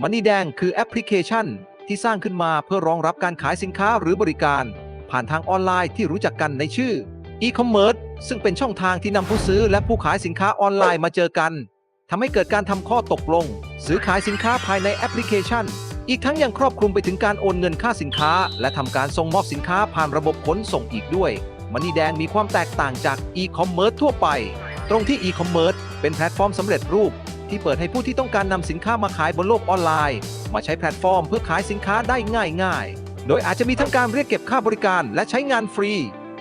Money แดงคือแอปพลิเคชัน ที่สร้างขึ้นมาเพื่อรองรับการขายสินค้าหรือบริการ ผ่านทางออนไลน์ที่รู้จักกันในชื่อ e-commerce ซึ่งเป็นช่องทางที่นำผู้ซื้อและผู้ขายสินค้าออนไลน์มาเจอกันทำให้เกิดการทำข้อตกลง ซื้อขายสินค้าภายในแอปพลิเคชัน อีกทั้งยังครอบคลุมไปถึงการโอนเงินค่าสินค้า และทำการส่งมอบสินค้าผ่านระบบขนส่งอีกด้วยมันนี่แดงมีความแตกต่างจาก e-commerce ทั่วไป ตรงที่ e-commerce เป็นแพลตฟอร์มสำเร็จรูป ที่เปิดให้ผู้ที่ต้องการนำสินค้ามาขายบนโลกออนไลน์ มาใช้แพลตฟอร์มเพื่อขายสินค้าได้ง่ายๆ โดยอาจจะมีทั้งการเรียกเก็บค่าบริการและใช้งานฟรี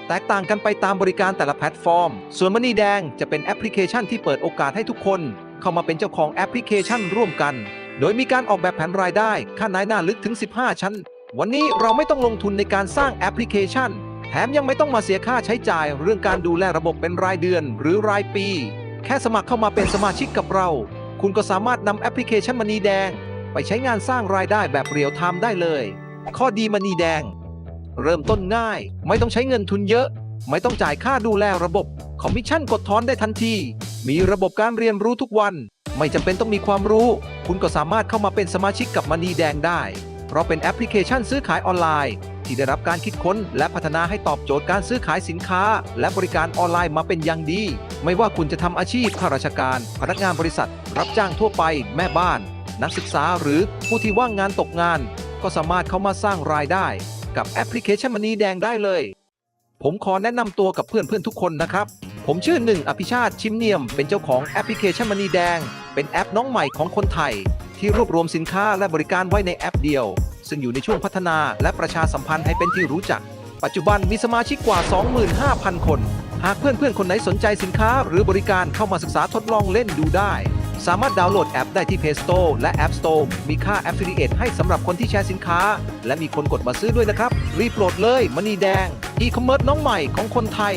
แตกต่างกันไปตามบริการแต่ละแพลตฟอร์ม ส่วนมันนี่แดงจะเป็นแอปพลิเคชันที่เปิดโอกาสให้ทุกคน เข้ามาเป็นเจ้าของแอปพลิเคชันร่วมกัน โดยมีการออกแบบแผนรายได้ค่านายหน้าลึกถึง 15 ชั้น วันนี้เราไม่ต้องลงทุนในการสร้างแอปพลิเคชัน แถมยังไม่ต้องมาเสียค่าใช้จ่าย เรื่องการดูแลระบบเป็นรายเดือน หรือรายปี แค่สมัครเข้ามาเป็นสมาชิกกับเรา คุณก็สามารถนำแอปพลิเคชันมันนีแดง ไปใช้งานสร้างรายได้แบบเรียลไทม์ได้เลย ข้อดีมันนีแดง เริ่มต้นง่าย ไม่ต้องใช้เงินทุนเยอะ ไม่ต้องจ่ายค่าดูแลระบบ คอมมิชชั่นกดถอนได้ทันที มีระบบการเรียนรู้ทุกวัน ไม่จำเป็นต้องมีความรู้ คุณก็สามารถเข้ามาเป็นสมาชิกกับมันนีแดงได้ เพราะเป็นแอปพลิเคชันซื้อขายออนไลน์ ที่ได้รับการคิดค้น และพัฒนาให้ตอบโจทย์การซื้อขายสินค้า และบริการออนไลน์มาเป็นอย่างดี ไม่ว่าคุณจะทำอาชีพข้าราชการ พนักงานบริษัท รับจ้างทั่วไป แม่บ้าน นักศึกษาหรือผู้ที่ว่างงานตกงาน ก็สามารถเข้ามาสร้างรายได้ กับแอปพลิเคชันมันนีแดงได้เลย ผมขอแนะนำตัวกับเพื่อนๆทุกคนนะครับ ผมชื่อหนึ่งอภิชาติชิมเนียม เป็นเจ้าของแอปพลิเคชันมันนีแดง เป็นแอปน้องใหม่ของคนไทย ที่รวบรวมสินค้าและบริการไว้ในแอปเดียว ซึ่งอยู่ในช่วงพัฒนาและประชาสัมพันธ์ให้เป็นที่รู้จัก ปัจจุบันมีสมาชิกกว่า 25,000 คน หากเพื่อนๆ คนไหนสนใจสินค้าหรือบริการเข้ามาศึกษาทดลองเล่นดูได้ สามารถดาวน์โหลดแอปได้ที่ Play Store และ App Store มีค่า Affiliate ให้สำหรับคนที่แชร์สินค้า และมีคนกดมาซื้อด้วยนะครับ รีบโหลดเลยมันีแดง e-commerce น้องใหม่ของคนไทย